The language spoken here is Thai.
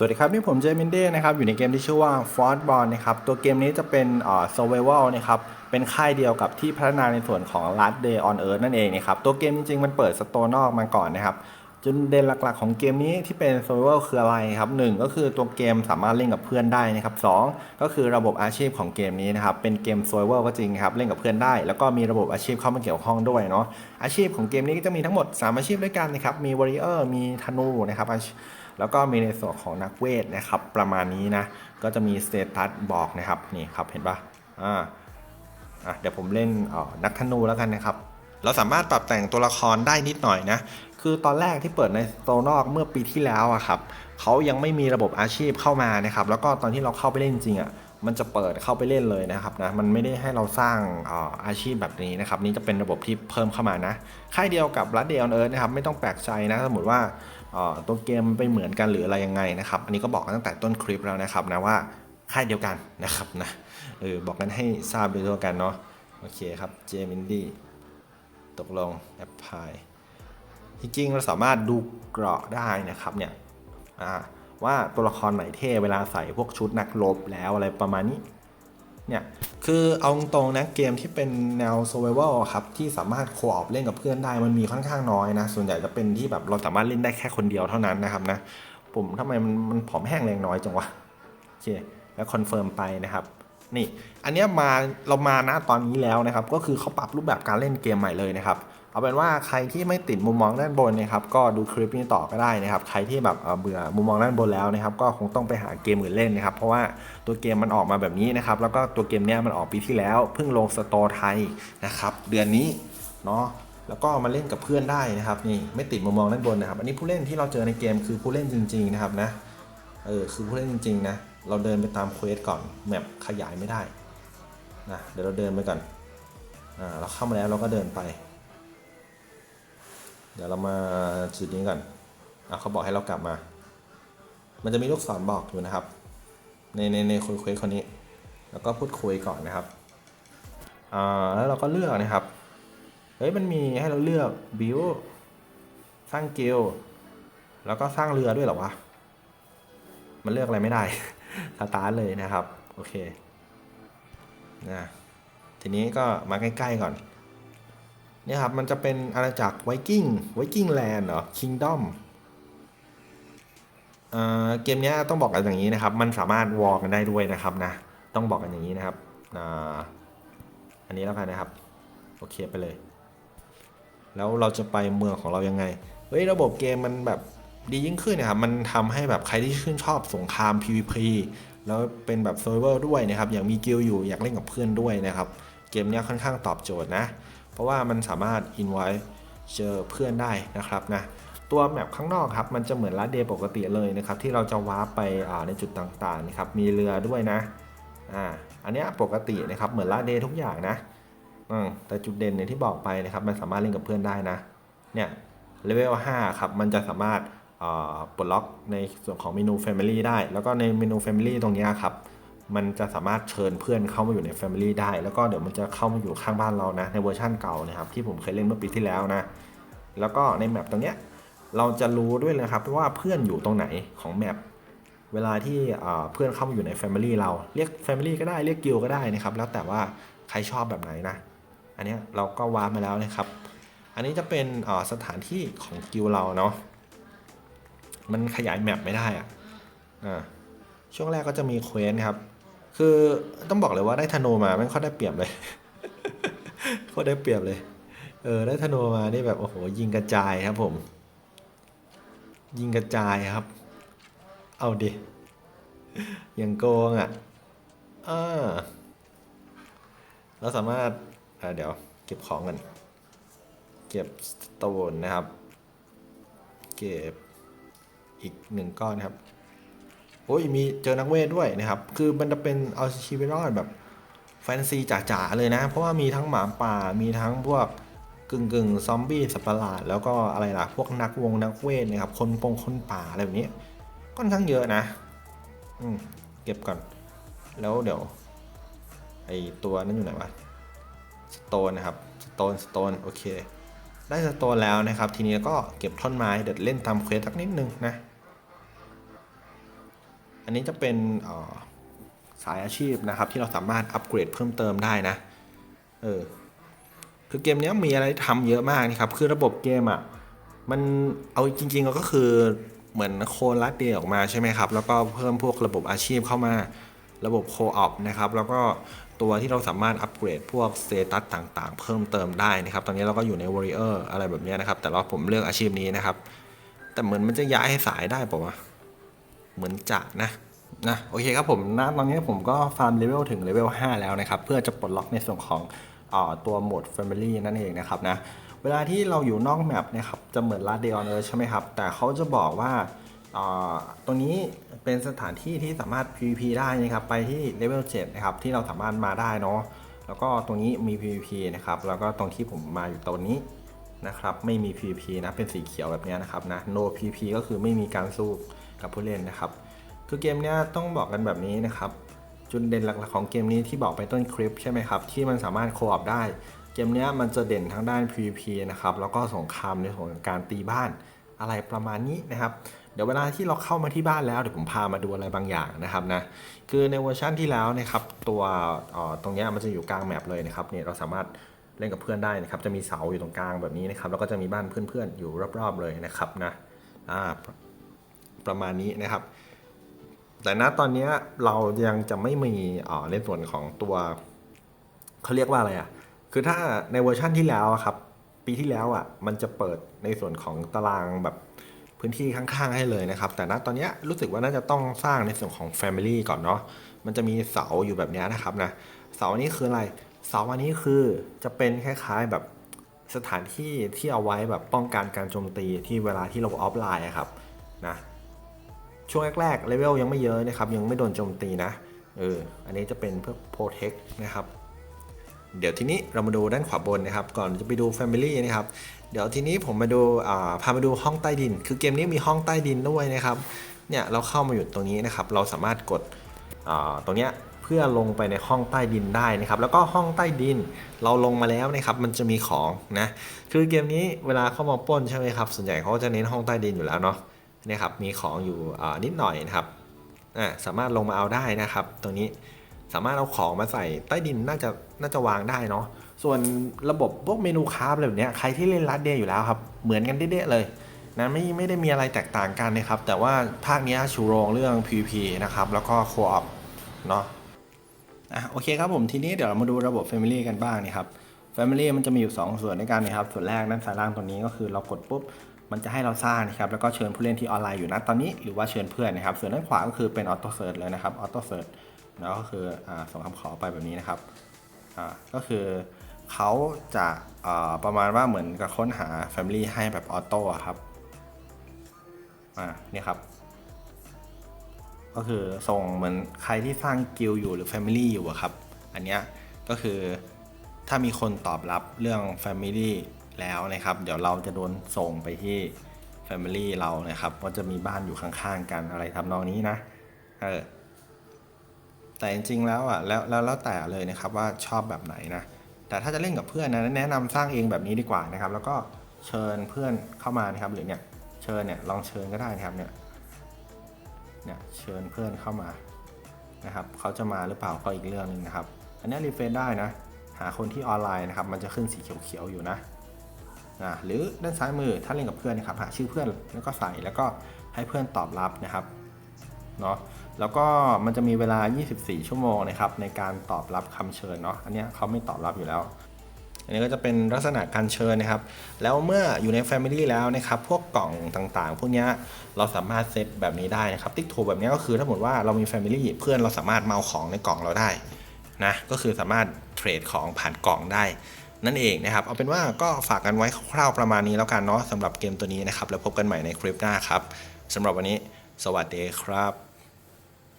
สวัสดีครับ นี่ผมเจมินเด้นะครับ อยู่ในเกมที่ชื่อว่า f o r t b o l นะครับ ตัวเกมนี้จะเป็นเอ่อ survival นะครับ เป็นค่ายเดียวกับที่พัฒนาในส่วนของ Last Day on Earth นั่นเองนะครับ ตัวเกมจริงๆ มันเปิดสโตร์นอกมาก่อนนะครับ จุดเด่นหลักๆ ของเกมนี้ที่เป็น survival คืออะไรครับหนึ่งก็คือตัวเกมสามารถเล่นกับเพื่อนได้นะครับสองก็คือระบบอาชีพของเกมนี้นะครับ เป็นเกม survival ก็จริงครับ เล่นกับเพื่อนได้ แล้วก็มีระบบอาชีพเข้ามาเกี่ยวข้องด้วยเนาะ อาชีพของเกมนี้ก็จะมีทั้งหมด 3 อาชีพด้วยกันนะครับ มี warrior มีธนูนะครับ แล้วก็มีในส่วนของนักเวทนะครับ ประมาณนี้นะ ก็จะมีสเตตัสบอกนะครับนี่ครับเห็นปะอ่าอะเดี๋ยวผมเล่นอนักธนูแล้วกันนะครับ เราสามารถปรับแต่งตัวละครได้นิดหน่อยนะคือตอนแรกที่เปิดในโตนอกเมื่อปีที่แล้วอะครับเขายังไม่มีระบบอาชีพเข้ามานะครับ แล้วก็ตอนที่เราเข้าไปเล่นจริงอะมันจะเปิดเข้าไปเล่นเลยนะครับนะมันไม่ได้ให้เราสร้างอาชีพแบบนี้นะครับ นี่จะเป็นระบบที่เพิ่มเข้ามานะค่ายเดียวกับรัดเด on Earth นะครับ ไม่ต้องแปลกใจนะสมมติว่า ตัวเกมไปเหมือนกันหรืออะไรยังไงนะครับ อันนี้ก็บอกกันตั้งแต่ต้นคลิปแล้วนะครับนะว่าค่ายเดียวกันนะครับนะเออบอกกันให้ทราบโดยทั่วกันเนาะโอเคครับเจมินดี้ตกลงแอปพลายจริงๆเราสามารถดูเกราะได้นะครับเนี่ยว่าตัวละครไหนเท่เวลาใส่พวกชุดนักรบแล้วอะไรประมาณนี้ เนี่ยคือเอาตรงนะเกมที่เป็นแนว survival ครับที่สามารถโคออปเล่นกับเพื่อนได้มันมีค่อนข้างน้อยนะ ส่วนใหญ่จะเป็นที่แบบเราสามารถเล่นได้แค่คนเดียวเท่านั้นนะครับนะปุ่มทำไมมันมันผอมแห้งแรงน้อยจังวะโอเคแล้วคอนเฟิร์มไปนะครับนี่อันนี้มาเรามาณตอนนี้แล้วนะครับ ก็คือเขาปรับรูปแบบการเล่นเกมใหม่เลยนะครับ เอาเป็นว่าใครที่ไม่ติดมุมมองด้านบนนะครับก็ดูคลิปนี้ต่อก็ได้นะครับ ใครที่แบบเบื่อมุมมองด้านบนแล้วนะครับ ก็คงต้องไปหาเกมอื่นเล่นนะครับ เพราะว่าตัวเกมมันออกมาแบบนี้นะครับ แล้วก็ตัวเกมเนี้ยมันออกปีที่แล้วเพิ่งลงสตอร์ไทยนะครับ เดือนนี้เนาะแล้วก็มาเล่นกับเพื่อนได้นะครับนี่ไม่ติดมุมมองด้านบนนะครับ อันนี้ผู้เล่นที่เราเจอในเกมคือผู้เล่นจริง ๆนะครับนะเออคือผู้เล่นจริงๆนะเราเดินไปตามเควสก่อนแมปขยายไม่ได้นะเดี๋ยวเราเดินไปก่อนอ่าเราเข้ามาแล้วเราก็เดินไป เดี๋ยวเรามาจุดนี้ก่อนอะเขาบอกให้เรากลับมา มันจะมีลูกศรบอกอยู่นะครับ ในในในคุยควสคนนี้ แล้วก็พูดคุยก่อนนะครับอ่าแล้วเราก็เลือกนะครับ เฮ้ยมันมีให้เราเลือกบิวสร้างเกลแล้วก็สร้างเรือด้วยหรอวะ มันเลือกอะไรไม่ได้ สตาร์ทเลยนะครับ โอเคนะทีนี้ก็มาใกล้ ๆ ก่อน เนี่ยครับมันจะเป็นอาณาจักรไวกิ้งไวกิ้งแลนด์เหรอคิงดอมเกมเนี้ยต้องบอกกันอย่างนี้นะครับ มันสามารถวอลกันได้ด้วยนะครับนะ ต้องบอกกันอย่างนี้นะครับอ,อันนี้แล้วกันนะครับ โอเคไปเลย แล้วเราจะไปเมืองของเรายังไง เฮ้ย ระบบเกมมันแบบดียิ่งขึ้นนะครับ มันทำให้แบบใครที่ชื่นชอบสงคราม PVP แล้วเป็นแบบ Survivor ด้วยนะครับ อย่างมีกิลอยู่อยากเล่นกับเพื่อนด้วยนะครับ เกมเนี้ยค่อนข้างตอบโจทย์นะ เพราะว่ามันสามารถ invite เจอเพื่อนได้นะครับนะตัวแมปข้างนอกครับมันจะเหมือนลัดเดย์ปกติเลยนะครับที่เราจะวาร์ปไปในจุดต่างๆนะครับมีเรือด้วยนะอ่าอันนี้ปกตินะครับเหมือนลัดเดย์ทุกอย่างนะอืมแต่จุดเด่นเนี่ยที่บอกไปนะครับมันสามารถเล่นกับเพื่อนได้นะเนี่ยเลเวล5ครับมันจะสามารถอ่อปลดล็อกในส่วนของเมนู Family ได้ แล้วก็ในเมนู Family ตรงนี้ครับ มันจะสามารถเชิญเพื่อนเข้ามาอยู่ใน Family ได้ แล้วก็เดี๋ยวมันจะเข้ามาอยู่ข้างบ้านเรานะ ในเวอร์ชั่นเก่านะครับที่ผมเคยเล่นเมื่อปีที่แล้วนะ แล้วก็ในแมปตรงเนี้ยเราจะรู้ด้วยนะครับว่าเพื่อนอยู่ตรงไหนของแมปเวลาที่เพื่อนเข้ามาอยู่ใน Family เราเรียก Family ก็ได้เรียกกิลก็ได้นะครับ แล้วแต่ว่าใครชอบแบบไหนนะ อันนี้เราก็วาร์มาแล้วนะครับ อันนี้จะเป็นสถานที่ของกิลเราเนาะมันขยายแมปไม่ได้อะอ่าช่วงแรกก็จะมีเควสนครับ คือต้องบอกเลยว่าได้ธนูมาไม่ค่อยได้เปรียบเลยโคตรได้เปรียบเลย เออได้ธนูมานี่แบบโอ้โหยิงกระจายครับผม ยิงกระจายครับ เอาดิอย่างโกงอะอ่าเราสามารถอ่าเดี๋ยวเก็บของกัน เก็บสโตนนะครับ เก็บอีกหนึ่งก้อนครับ โอ้ยมีเจอนักเวทด้วยนะครับ คือมันจะเป็นเอาชีวิตรอดแบบแฟนซีจ๋าๆเลยนะ เพราะว่ามีทั้งหมาป่ามีทั้งพวกกึ่งกึ่งซอมบี้สัตว์ประหลาด แล้วก็อะไรล่ะ พวกนักวงนักเวทนะครับ คนปงคนป่าอะไรแบบนี้ค่อนข้างเยอะนะ อืม เก็บก่อน แล้วเดี๋ยว ไอตัวนั้นอยู่ไหนวะ สโตนนะครับ สโตน สโตน โอเค ได้สโตนแล้วนะครับ ทีนี้ก็เก็บท่อนไม้ เดี๋ยวเล่นตามเควสสักนิดนึงนะ อันนี้จะเป็นสายอาชีพนะครับ ที่เราสามารถอัปเกรดเพิ่มเติมได้นะ เออ คือเกมนี้มีอะไรทำเยอะมากนะครับ คือระบบเกมอะ มันเอาจริงๆก็คือเหมือนโคนลัดเดียออกมาใช่ไหมครับ แล้วก็เพิ่มพวกระบบอาชีพเข้ามา ระบบโคออปนะครับ แล้วก็ตัวที่เราสามารถอัปเกรดพวกสเตตัสต่างๆ เพิ่มเติมได้นะครับ ตอนนี้เราก็อยู่ใน Warrior อะไรแบบนี้นะครับ แต่ว่าผมเลือกอาชีพนี้นะครับ แต่เหมือนมันจะย้ายให้สายได้ป่าวะ เหมือนจะนะนะโอเคครับผมณตอนนี้ผมก็ฟาร์มเลเวลถึงเลเวล5แล้วนะครับ เพื่อจะปลดล็อกในส่วนของอาตัวโหมด Family นั่นเองนะครับนะเวลาที่เราอยู่นอกแมปนะครับจะเหมือนลาเดออนเลยใช่ไหมครับ แต่เขาจะบอกว่าตรงนี้เป็นสถานที่ที่สามารถ PVP ได้นะครับไปที่เลเวล7นะครับที่เราสามารถมาได้เนาะแล้วก็ตรงนี้มี PVP นะครับแล้วก็ตรงที่ผมมาอยู่ตรงนี้นะครับไม่มี PVP นะเป็นสีเขียวแบบนี้นะครับนะ no PVP ก็คือไม่มีการสู้ กับผู้เล่นนะครับ คือเกมนี้ต้องบอกกันแบบนี้นะครับ จุดเด่นหลักๆของเกมนี้ที่บอกไปต้นคลิปใช่ไหมครับ ที่มันสามารถโคออปได้ เกมเนี้ยมันจะเด่นทั้งด้าน PVP นะครับ แล้วก็สงครามในส่วนของการตีบ้านอะไรประมาณนี้นะครับ เดี๋ยวเวลาที่เราเข้ามาที่บ้านแล้วเดี๋ยวผมพามาดูอะไรบางอย่างนะครับนะ คือในเวอร์ชันที่แล้วนะครับตัวออตรงเนี้ยมันจะอยู่กลางแมปเลยนะครับเนี่ยเราสามารถเล่นกับเพื่อนได้นะครับ จะมีเสาอยู่ตรงกลางแบบนี้นะครับ แล้วก็จะมีบ้านเพื่อนๆอยู่รอบๆเลยนะครับนะ อ่า ประมาณนี้นะครับ แต่ณตอนนี้เรายังจะไม่มีออในส่วนของตัวเขาเรียกว่าอะไรอะคือถ้าในเวอร์ชั่นที่แล้วครับ ปีที่แล้วอะ มันจะเปิดในส่วนของตารางแบบพื้นที่ข้างๆให้เลยนะครับ แต่ณตอนนี้รู้สึกว่าน่าจะต้องสร้างในส่วนของ Family ก่อนเนาะมันจะมีเสาอยู่แบบนี้นะครับนะเสาอันนี้คืออะไรเสาอันนี้คือจะเป็นคล้ายๆแบบสถานที่ที่เอาไว้แบบป้องกันการโจมตีที่เวลาที่เราออฟไลน์ครับนะ ช่วงแรกๆเลเวลยังไม่เยอะนะครับ ยังไม่โดนโจมตีนะเอออันนี้จะเป็นเพื่อ protect นะครับ เดี๋ยวทีนี้เรามาดูด้านขวาบนนะครับ ก่อนจะไปดู Family นะครับ เดี๋ยวทีนี้ผมมาดูอ่าพามาดูห้องใต้ดิน คือเกมนี้มีห้องใต้ดินด้วยนะครับเนี่ยเราเข้ามาอยู่ตรงนี้นะครับ เราสามารถกดอ่าตรงเนี้ยเพื่อลงไปในห้องใต้ดินได้นะครับ แล้วก็ห้องใต้ดินเราลงมาแล้วนะครับ มันจะมีของนะคือเกมนี้เวลาเข้ามาป้นใช่ไหมครับส่วนใหญ่เขาจะเน้นห้องใต้ดินอยู่แล้วเนาะ นี่ยครับมีของอยู่นิดหน่อยนะครับสามารถลงมาเอาได้นะครับ ตรงนี้สามารถเอาของมาใส่ใต้ดินน่าจะน่าจะวางได้เนาะส่วนระบบพวกเมนูคราฟอะไรแบบนี้ใครที่เล่นรัดเดย์อยู่แล้วครับเหมือนกันเด๊ะๆเลยนะไม่ไม่ได้มีอะไรแตกต่างกันนะครับ แต่ว่าภาคนี้ชูโรงเรื่อง PVP นะครับแล้วก็โคออปเนาะอะโอเคครับผมทีนี้เดี๋ยวเรามาดูระบบ Family กันบ้างนี่ครับ Family มันจะมีอยู่ 2 ส่วนด้วยกันนะครับ ส่วนแรกด้านซ้ายล่างตัวนี้ก็คือเรากดปุ๊บ มันจะให้เราสร้างนะครับแล้วก็เชิญผู้เล่นที่ออนไลน์อยู่นะตอนนี้หรือว่าเชิญเพื่อนนะครับ ส่วนด้านขวาก็คือเป็นออโต้เซิร์ชเลยนะครับออโต้เซิร์ชแล้วก็คืออส่งคำขอไปแบบนี้นะครับก็คือเขาจะาประมาณว่าเหมือนกับค้นหา Family ให้แบบออโต้ครับอ่านี่ครับ ก็คือส่งเหมือนใครที่สร้างกิลด์อยู่หรือ Family อยู่อะครับ อันเนี้ยก็คือถ้ามีคนตอบรับเรื่อง Family แล้วนะครับ เดี๋ยวเราจะโดนส่งไปที่ Family เรานะครับว่าจะมีบ้านอยู่ข้างๆกันอะไรทำนองนี้นะเออแต่จริงๆแล้วอะแล้วแล้วแล้วแต่เลยนะครับว่าชอบแบบไหนนะแต่ถ้าจะเล่นกับเพื่อนนะแนะนำสร้างเองแบบนี้ดีกว่านะครับ แล้วก็เชิญเพื่อนเข้ามานะครับ หรือเนี่ยเชิญเนี่ยลองเชิญก็ได้นะครับเนี่ยเนี่ยเชิญเพื่อนเข้ามานะครับเขาจะมาหรือเปล่าก็อีกเรื่องหนึ่งนะครับ อันนี้รีเฟรชได้นะ หาคนที่ออนไลน์นะครับ มันจะขึ้นสีเขียวๆอยู่นะ นะหรือด้านซ้ายมือถ้าเล่นกับเพื่อนนะครับหาชื่อเพื่อนแล้วก็ใส่แล้วก็ให้เพื่อนตอบรับนะครับเนาะแล้วก็มันจะมีเวลา 24 ชั่วโมงนะครับในการตอบรับคำเชิญเนาะอันเนี้ยเขาไม่ตอบรับอยู่แล้วอันนี้ก็จะเป็นลักษณะการเชิญนะครับ แล้วเมื่ออยู่ใน Family แล้วนะครับ พวกกล่องต่างๆ พวกเนี้ยเราสามารถเซตแบบนี้ได้นะครับ ติ๊กถูแบบนี้ก็คือถ้าสมมติว่าเรามี Family เพื่อนเราสามารถเอาของในกล่องเราได้นะ ก็คือสามารถเทรดของผ่านกล่องได้ นั่นเองนะครับ เอาเป็นว่าก็ฝากกันไว้คร่าวๆประมาณนี้แล้วกันเนาะสำหรับเกมตัวนี้นะครับ แล้วพบกันใหม่ในคลิปหน้าครับสำหรับวันนี้ สวัสดีครับ